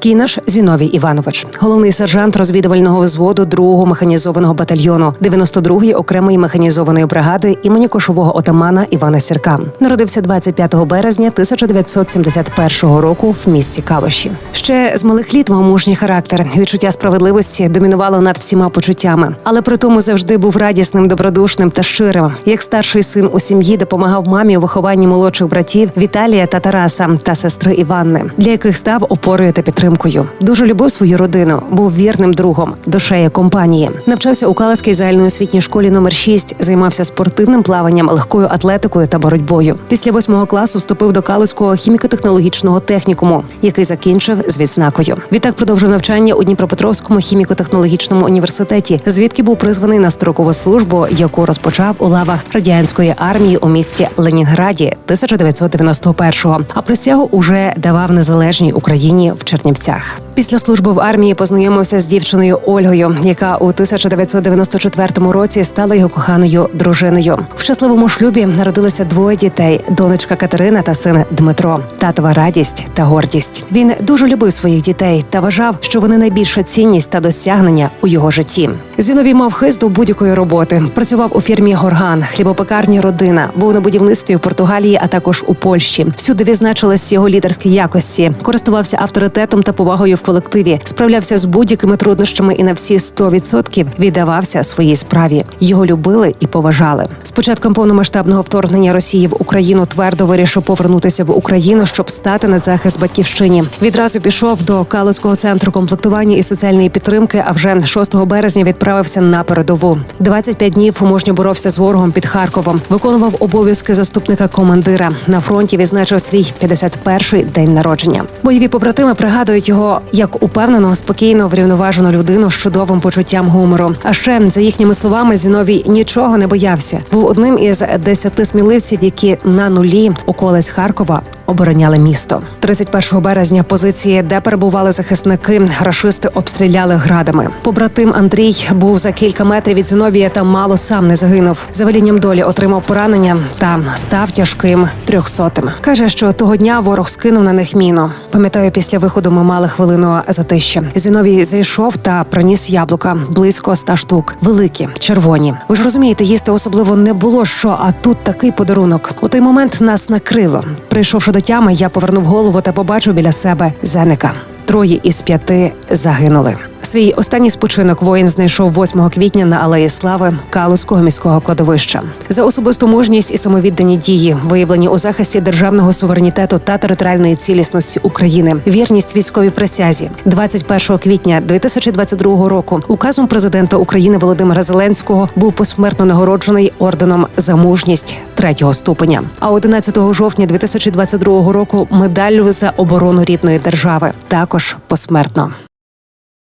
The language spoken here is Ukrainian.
Кінаш Зіновій Іванович, головний сержант розвідувального взводу 2-го механізованого батальйону 92-ї окремої механізованої бригади імені кошового отамана Івана Сірка. Народився 25 березня 1971 року в місті Калуші. Ще з малих літ мав мужній характер. Відчуття справедливості домінувало над всіма почуттями, але при тому завжди був радісним, добродушним та щирим. Як старший син у сім'ї допомагав мамі у вихованні молодших братів Віталія та Тараса та сестри Іванни, для яких став опорою та підтримкою. Дуже любив свою родину, був вірним другом, душею компанії. Навчався у Калаській загальноосвітній школі номер 6, займався спортивним плаванням, легкою атлетикою та боротьбою. Після восьмого класу вступив до Калуського хіміко-технологічного технікуму, який закінчив з відзнакою. Відтак продовжив навчання у Дніпропетровському хіміко-технологічному університеті, звідки був призваний на строкову службу, яку розпочав у лавах радянської армії у місті Ленінграді 1991-го, А присягу уже давав незалежній Україні в Чернівцях. Після служби в армії познайомився з дівчиною Ольгою, яка у 1994 році стала його коханою дружиною. В щасливому шлюбі народилися двоє дітей: донечка Катерина та син Дмитро. Татова радість та гордість. Він дуже любив своїх дітей та вважав, що вони найбільша цінність та досягнення у його житті. Зіновій мав хист до будь-якої роботи. Працював у фірмі Горган, хлібопекарні родина, був на будівництві в Португалії, а також у Польщі. Всюди відзначились його лідерські якості, користувався авторитетом та повагою в колективі, справлявся з будь-якими труднощами і на всі 100% віддавався своїй справі. Його любили і поважали. З початком повномасштабного вторгнення Росії в Україну твердо вирішив повернутися в Україну, щоб стати на захист батьківщині. Відразу пішов до Калузького центру комплектування і соціальної підтримки. А вже 6 березня відправився на передову. 25 днів мужньо боровся з ворогом під Харковом. Виконував обов'язки заступника командира. На фронті відзначив свій 51-й день народження. Бойові побратими пригадують його як упевнено, спокійно врівноважену людину з чудовим почуттям гумору. А ще за їхніми словами Зіновій нічого не боявся. Був одним із десяти сміливців, які на нулі околиць Харкова обороняли місто. 31 березня позиції, де перебували захисники, рашисти обстріляли градами. Побратим Андрій був за кілька метрів від Зіновія та мало сам не загинув. За велінням долі отримав поранення та став тяжким трьохсотим. Каже, що того дня ворог скинув на них міну. Пам'ятаю, після виходу ми мали хвилину затища. Зіновій зайшов та приніс яблука близько ста штук, великі, червоні. Ви ж розумієте, їсти особливо не було що, а тут такий подарунок. У той момент нас накрило. Прийшовши до тями, я повернув голову та побачив біля себе зеника. Троє із п'яти загинули. Свій останній спочинок воїн знайшов 8 квітня на алеї слави Калузького міського кладовища за особисту мужність і самовіддані дії, виявлені у захисті державного суверенітету та територіальної цілісності України, вірність військовій присязі 21 квітня 2022 року. Указом президента України Володимира Зеленського був посмертно нагороджений орденом за мужність третього ступеня. А 11 жовтня 2022 року медаллю за оборону рідної держави також посмертно.